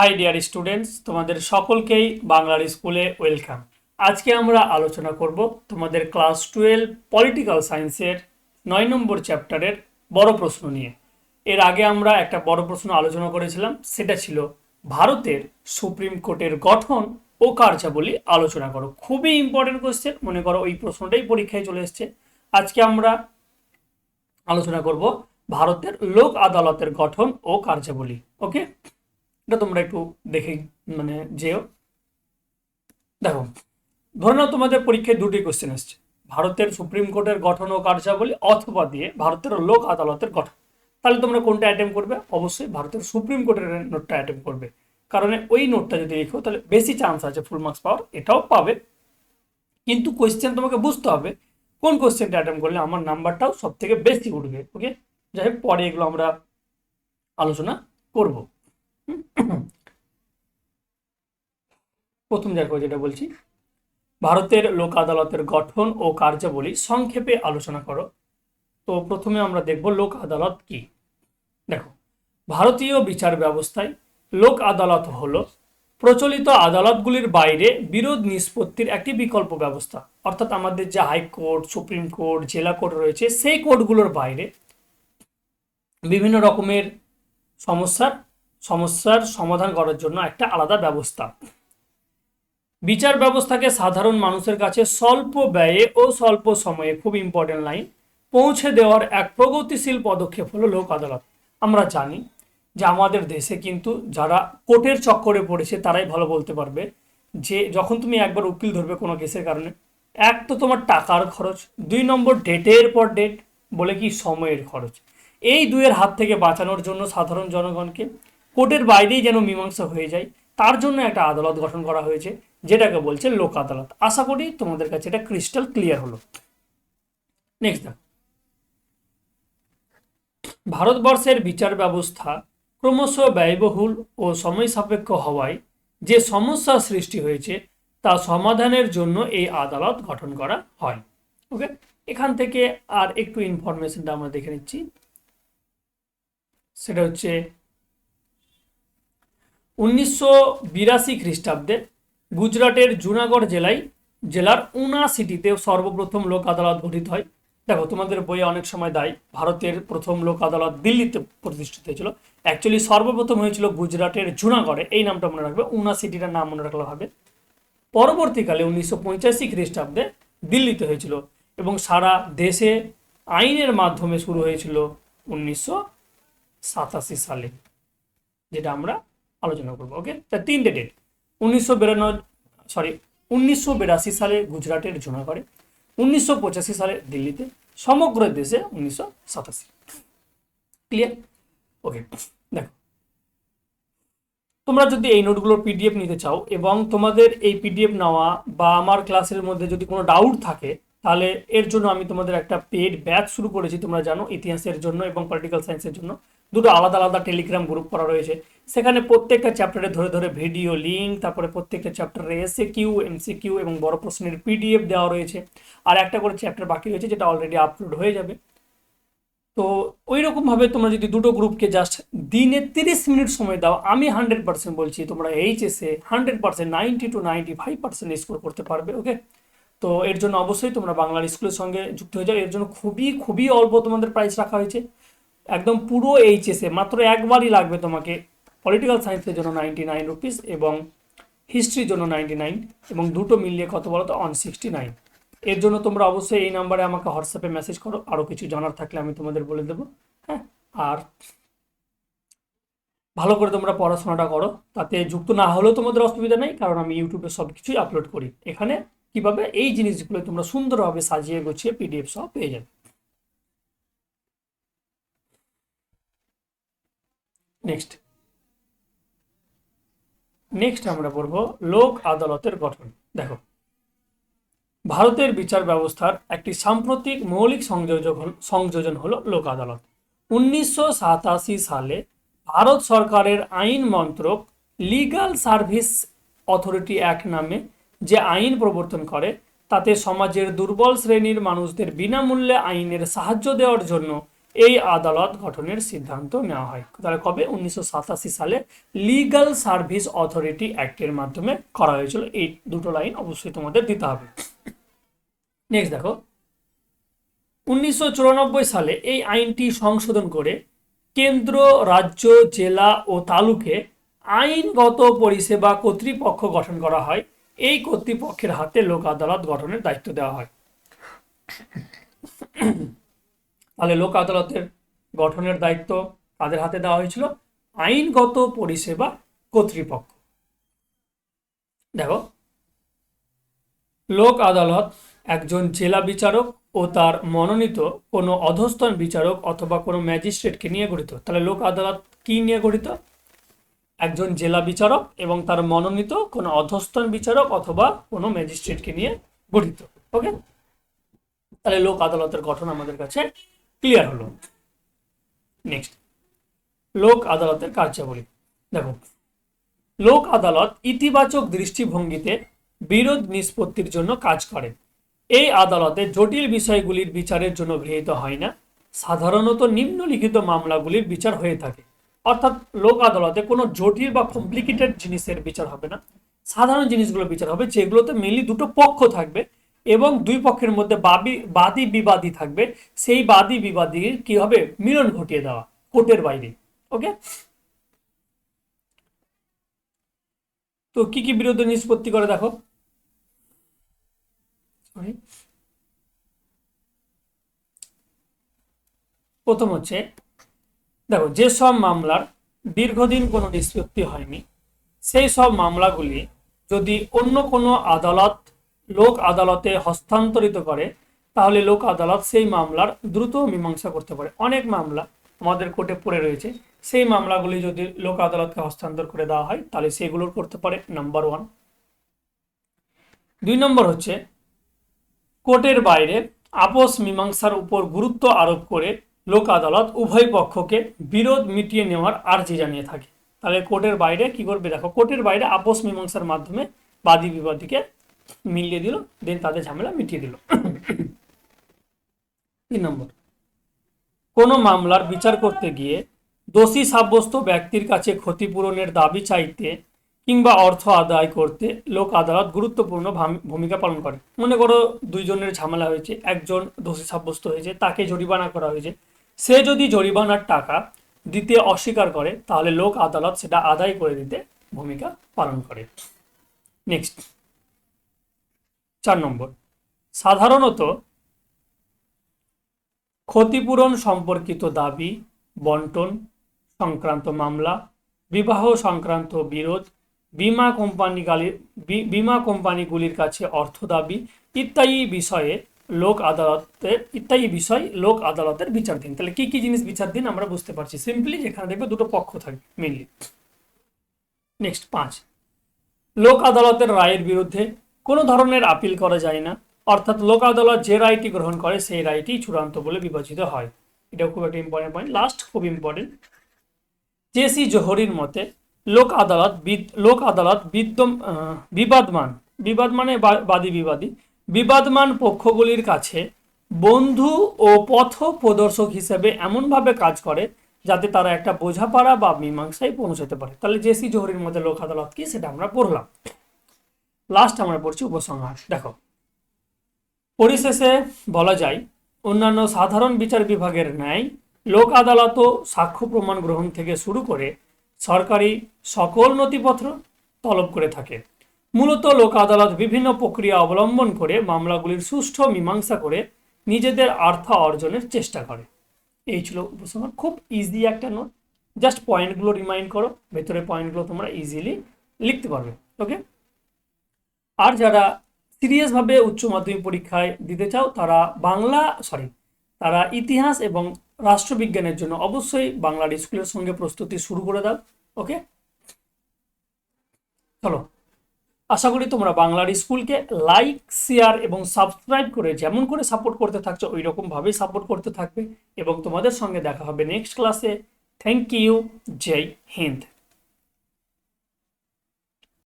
High dear students তোমাদের সকলকেই বাংলার স্কুলে ওয়েলকাম। আজকে আমরা আলোচনা করব তোমাদের ক্লাস টুয়েলভ পলিটিক্যাল সায়েন্সের নয় নম্বর চ্যাপ্টারের বড় প্রশ্ন নিয়ে। এর আগে আমরা একটা বড় প্রশ্ন আলোচনা করেছিলাম, সেটা ছিল ভারতের সুপ্রিম কোর্টের গঠন ও কার্যাবলী আলোচনা করো। খুবই ইম্পর্টেন্ট কোয়েশ্চেন মনে করো ওই প্রশ্নটাই পরীক্ষায় চলে এসছে। আজকে আমরা আলোচনা করব ভারতের লোক আদালতের গঠন ও কার্যাবলী ওকে এটা তোমরা একটু দেখে মানে যেও। দেখো, ধরে নাও তোমাদের পরীক্ষায় দুটি কোশ্চেন এসছে ভারতের সুপ্রিম কোর্টের গঠন ও কার্যাবলী অথবা দিয়ে ভারতের লোক আদালতের গঠন। তাহলে তোমরা কোনটা অ্যাটেম্প করবে? অবশ্যই ভারতের সুপ্রিম কোর্টের নোটটা অ্যাটেম্প করবে। কারণ ওই নোটটা যদি লেখো তাহলে বেশি চান্স আছে ফুল মার্কস পাওয়ার, এটাও পাবে। কিন্তু কোয়েশ্চেন তোমাকে বুঝতে হবে, কোন কোয়েশ্চেনটা অ্যাটেম্প করলে আমার নাম্বারটাও সব থেকে বেশি উঠবে ওকে যাই হোক, পরে এগুলো আমরা আলোচনা করব। প্রথম দেখো যেটা বলছি, ভারতের লোক আদালতের গঠন ও কার্যাবলী সংক্ষেপে আলোচনা করো। তো প্রথমে আমরা দেখব লোক আদালত কি। দেখো, ভারতীয় বিচার ব্যবস্থায় লোক আদালত হলো প্রচলিত আদালতগুলির বাইরে বিরোধ নিষ্পত্তির একটি বিকল্প ব্যবস্থা। অর্থাৎ আমাদের যে হাইকোর্ট সুপ্রিম কোর্ট, জেলা কোর্ট রয়েছে, সেই কোর্টগুলোর বাইরে বিভিন্ন রকমের সমস্যার সমস্যার সমাধান করার জন্য একটা আলাদা ব্যবস্থা। বিচার ব্যবস্থাকে সাধারণ মানুষের কাছে স্বল্প ব্যয়ে ও স্বল্প সময়ে খুব ইম্পর্টেন্ট লাইন পৌঁছে দেওয়ার এক প্রগতিশীল পদক্ষেপ হলো লোক আদালত। আমরা জানি যে আমাদের দেশে কিন্তু যারা কোর্টের চক্করে পড়েছে তারাই ভালো বলতে পারবে যে যখন তুমি একবার উকিল ধরবে কোনো কেসের কারণে, এক তো তোমার টাকার খরচ, দুই নম্বর ডেটের পর ডেট বলে কি সময়ের খরচ। এই দুয়ের হাত থেকে বাঁচানোর জন্য সাধারণ জনগণকে কোর্টের বাইরেই যেন মীমাংসা হয়ে যায়, তার জন্য একটা আদালত গঠন করা হয়েছে, যেটাকে বলছে লোক আদালত। আশা করি তোমাদের কাছে এটা ক্রিস্টাল ক্লিয়ার হলো। নেক্সট দেখো। ভারতবর্ষের বিচার ব্যবস্থা ক্রমশ ব্যয়বহুল ও সময় সাপেক্ষ হওয়ায় যে সমস্যা সৃষ্টি হয়েছে, তা সমাধানের জন্য এই আদালত গঠন করা হয়। ওকে এখান থেকে আর একটু ইনফরমেশনটা আমরা দেখে নিচ্ছি। সেটা হচ্ছে উনিশশো বিরাশি খ্রিস্টাব্দে গুজরাটের জুনাগড় জেলায়, জেলার উনা সিটিতে সর্বপ্রথম লোক আদালত গঠিত হয়। দেখো, তোমাদের বইয়ে অনেক সময় দেয়। ভারতের প্রথম লোক আদালত দিল্লিতে প্রতিষ্ঠিত হয়েছিল। অ্যাকচুয়ালি সর্বপ্রথম হয়েছিল গুজরাটের জুনাগড়ে। এই নামটা মনে রাখবে। উনা সিটিটার নাম মনে রাখলে হবে। পরবর্তীকালে উনিশশো পঁচাশি খ্রিস্টাব্দে দিল্লিতে হয়েছিল এবং সারা দেশে আইনের মাধ্যমে শুরু হয়েছিল উনিশশো সাতাশি সালে, যেটা আমরা আলোচনা করব ওকে তা তিনটে ডেট উনিশশো বিরানব্বই সরি উনিশশো বিরাশি সালে গুজরাটের জুনাগড়ে, উনিশশো পঁচাশি সালে দিল্লিতে, সমগ্র দেশে উনিশশো সাতাশি। ক্লিয়ার ওকে দেখো। তোমরা যদি এই নোটগুলোর পিডিএফ নিতে চাও এবং তোমাদের এই পিডিএফ নেওয়া বা আমার ক্লাসের মধ্যে যদি কোনো ডাউট থাকে, তাহলে এর জন্য আমি তোমাদের একটা পেড ব্যাচ শুরু করেছি, তোমরা জানো ইতিহাসের জন্য এবং পলিটিক্যাল সায়েন্সের জন্য। দুটো আলাদা আলাদা টেলিগ্রাম গ্রুপ করা রয়েছে। সেখানে প্রত্যেকটা চ্যাপ্টারে ধরে ধরে ভিডিও লিঙ্ক, তারপরে প্রত্যেকটা চ্যাপ্টারে এসে কিউ এমসি কিউ এবং বড় প্রশ্নের পিডিএফ দেওয়া রয়েছে। আর একটা করে চ্যাপ্টার বাকি রয়েছে যেটা অলরেডি আপলোড হয়ে যাবে। তো ওই রকমভাবে তোমরা যদি দুটো গ্রুপকে জাস্ট দিনে তিরিশ মিনিট সময় দাও, আমি হান্ড্রেড পার্সেন্ট বলছি তোমরা এইচএসে hundred percent ninety two ninety five percent score করতে পারবে ওকে তো এর জন্য অবশ্যই তোমরা বাংলার স্কুলের সঙ্গে যুক্ত হয়ে যাও। এর জন্য খুবই খুবই অল্প তোমাদের প্রাইস রাখা হয়েছে। একদম পুরো এইচএসে মাত্র একবারই লাগবে তোমাকে পলিটিক্যাল সায়েন্সের জন্য নাইনটি নাইন রুপিস এবং হিস্ট্রির জন্য নাইনটি নাইন এবং দুটো মিলিয়ে কত বলো তো ওয়ান সিক্সটি নাইন এর জন্য তোমরা অবশ্যই এই নাম্বারে আমাকে হোয়াটসঅ্যাপে মেসেজ করো আরও কিছু জানার থাকলে আমি তোমাদের বলে দেবো হ্যাঁ? আর ভালো করে তোমরা পড়াশোনাটা করো, তাতে যুক্ত না হলেও তোমাদের অসুবিধা নেই, কারণ আমি ইউটিউবে সব কিছুই আপলোড করি। এখানে কীভাবে এই জিনিসগুলো তোমরা সুন্দরভাবে সাজিয়ে গুছিয়ে পিডিএফ সহ পেয়ে যাবে। নেক্সট নেক্সট আমরা পড়ব লোক আদালতের গঠন। দেখো। ভারতের বিচার ব্যবস্থার একটি সাম্প্রতিক মৌলিক সংযোজক সংযোজন হলো লোক আদালত। উনিশশো সাতাশি সালে ভারত সরকারের আইন মন্ত্রক লিগাল সার্ভিস অথরিটি অ্যাক্ট নামে যে আইন প্রবর্তন করে, তাতে সমাজের দুর্বল শ্রেণির মানুষদের বিনামূল্যে আইনের সাহায্য দেওয়ার জন্য এই আদালত গঠনের সিদ্ধান্ত নেওয়া হয়। তাহলে কবে? উনিশশো সাতাশি সালে লিগাল সার্ভিস অথরিটি অ্যাক্টের মাধ্যমে করা হয়েছিল। এই দুটো লাইন অবশ্যই তোমাদের দিতে হবে। নেক্সট দেখো। উনিশশো চুরানব্বই সালে এই আইনটি সংশোধন করে কেন্দ্র, রাজ্য, জেলা ও তালুকে আইনগত পরিষেবা কর্তৃপক্ষ গঠন করা হয়। এই কর্তৃপক্ষের হাতে লোক আদালত গঠনের দায়িত্ব দেওয়া হয়। তাহলে লোক আদালতের গঠনের দায়িত্ব কাদের হাতে দেওয়া হয়েছিল? আইনগত পরিষেবা কর্তৃপক্ষ। দেখো, লোক আদালত একজন জেলা বিচারক ও তার মনোনীত কোনো অধস্তন বিচারক অথবা কোনো ম্যাজিস্ট্রেটকে নিয়ে গঠিত। তাহলে লোক আদালত কি নিয়ে গঠিত? একজন জেলা বিচারক এবং তার মনোনীত কোনো অধস্তন বিচারক অথবা কোনো ম্যাজিস্ট্রেটকে নিয়ে গঠিত। ওকে? তাহলে লোক আদালতের গঠন আমাদের কাছে ক্লিয়ার হলো। নেক্সট লোক আদালতের কার্যাবলী। দেখো, লোক আদালত ইতিবাচক দৃষ্টিভঙ্গিতে বিরোধ নিষ্পত্তির জন্য কাজ করে। এই আদালতে জটিল বিষয়গুলির বিচারের জন্য গৃহীত হয় না। সাধারণত নিম্নলিখিত মামলাগুলির বিচার হয়ে থাকে। অর্থাৎ লোক আদালতে কোনো জটিল বা কমপ্লিকেটেড জিনিসের বিচার হবে না। সাধারণ জিনিসগুলো বিচার হবে, যেগুলোতে মেনলি দুটো পক্ষ থাকবে। এবং দুই পক্ষের মধ্যে বাবি, বাদী বিবাদী থাকবে। সেই বাদী বিবাদীর কি হবে? মিলন ঘটিয়ে দেওয়া কোর্টের বাইরে। ওকে? তো কি কি বিরোধ নিষ্পত্তি করে দেখো। প্রথম হচ্ছে, দেখো যেসব মামলার দীর্ঘদিন কোনো নিষ্পত্তি হয়নি, সেই সব মামলাগুলি যদি অন্য কোনো আদালত লোক আদালতে হস্তান্তরিত করে, তাহলে লোক আদালত সেই মামলার দ্রুত মীমাংসা করতে পারে। অনেক মামলা আমাদের কোর্টে পড়ে রয়েছে। সেই মামলাগুলি যদি লোক আদালতকে হস্তান্তর করে দেওয়া হয়, তাহলে সেগুলোর করতে পারে নাম্বার ওয়ান দুই নম্বর হচ্ছে, কোর্টের বাইরে আপোষ মীমাংসার উপর গুরুত্ব আরোপ করে লোক আদালত উভয় পক্ষকে বিরোধ মিটিয়ে নেওয়ার আর্জি জানিয়ে থাকে। তাহলে কোর্টের বাইরে কি করবে? দেখো, কোর্টের বাইরে আপোষ মীমাংসার মাধ্যমে বাদী বিবাদীকে মিলিয়ে দিল দেন তাদের ঝামেলা মিটিয়ে দিল। তিন নম্বর। কোনো মামলার বিচার করতে গিয়ে দোষী সাব্যস্ত ব্যক্তির কাছে ক্ষতিপূরণের দাবি চাইতে কিংবা অর্থ আদায় করতে লোক আদালত গুরুত্বপূর্ণ ভূমিকা পালন করে। মনে করো দুইজনের ঝামেলা হয়েছে, একজন দোষী সাব্যস্ত হয়েছে, তাকে জরিমানা করা হয়েছে। সে যদি জরিমানার টাকা দিতে অস্বীকার করে, তাহলে লোক আদালত সেটা আদায় করে দিতে ভূমিকা পালন করে। নেক্সট। চার নম্বর। সাধারণত ক্ষতিপূরণ সম্পর্কিত দাবি, বন্টন, সংক্রান্ত মামলা, বিবাহ সংক্রান্ত বিরোধ, বিমা কোম্পানিগুলির বিমা কোম্পানিগুলির কাছে অর্থ দাবি ইত্যাদি বিষয়ে লোক আদালতের, ইত্যাদি বিষয় লোক আদালতের বিচারধীন তাহলে কি কি জিনিস বিচারধীন আমরা বুঝতে পারছি। সিম্পলি যেখানে দেখবে দুটো পক্ষ থাকবে মেনলি নেক্সট পাঁচ। লোক আদালতের রায়ের বিরুদ্ধে কোনো ধরনের আপিল করা যায় না। অর্থাৎ লোক আদালত যে রায়টি গ্রহণ করে সেই রায়টি চূড়ান্ত বলে বিবেচিত হয়। এটাও খুব একটা ইম্পর্টেন্ট পয়েন্ট লাস্ট খুব ইম্পর্টেন্ট জেসি জোহরির মতে, লোক আদালত লোক আদালত বিদ্যম বিবাদমান বিবাদ মানে বাদী বিবাদী, বিবাদমান পক্ষগুলির কাছে বন্ধু ও পথ প্রদর্শক হিসেবে এমনভাবে কাজ করে যাতে তারা একটা বোঝাপড়া বা মীমাংসায় পৌঁছাতে পারে। তাহলে জেসি জোহরির মধ্যে লোক আদালত কি? সেটা আমরা পড়লাম। লাস্ট আমরা পড়ছি উপসংহার। দেখো। পরিশেষে বলা যায়, অন্যান্য সাধারণ বিচার বিভাগের ন্যায় লোক আদালতও সাক্ষ্য প্রমাণ গ্রহণ থেকে শুরু করে সরকারি সকল নথিপত্র তলব করে থাকে। মূলত লোক আদালত বিভিন্ন প্রক্রিয়া অবলম্বন করে মামলাগুলির সুষ্ঠু মীমাংসা করে নিজেদের আর্থ অর্জনের চেষ্টা করে। এই ছিল উপসংহার। খুব ইজি একটা নোট জাস্ট পয়েন্টগুলো রিমাইন্ড করো। ভেতরে পয়েন্টগুলো তোমরা ইজিলি লিখতে পারবে। ওকে আর যারা সিরিয়াসভাবে উচ্চ মাধ্যমিক পরীক্ষায় দিতে চাও, তারা বাংলা সরি তারা ইতিহাস এবং রাষ্ট্রবিজ্ঞানের জন্য অবশ্যই বাংলার স্কুলের সঙ্গে প্রস্তুতি শুরু করে দাও ওকে চলো, আশা করি তোমরা বাংলার স্কুলকে লাইক শেয়ার এবং সাবস্ক্রাইব করে যেমন করে সাপোর্ট করতে থাকছো ওই রকমভাবেই সাপোর্ট করতে থাকবে। এবং তোমাদের সঙ্গে দেখা হবে নেক্সট ক্লাসে থ্যাংক ইউ জয় হিন্দ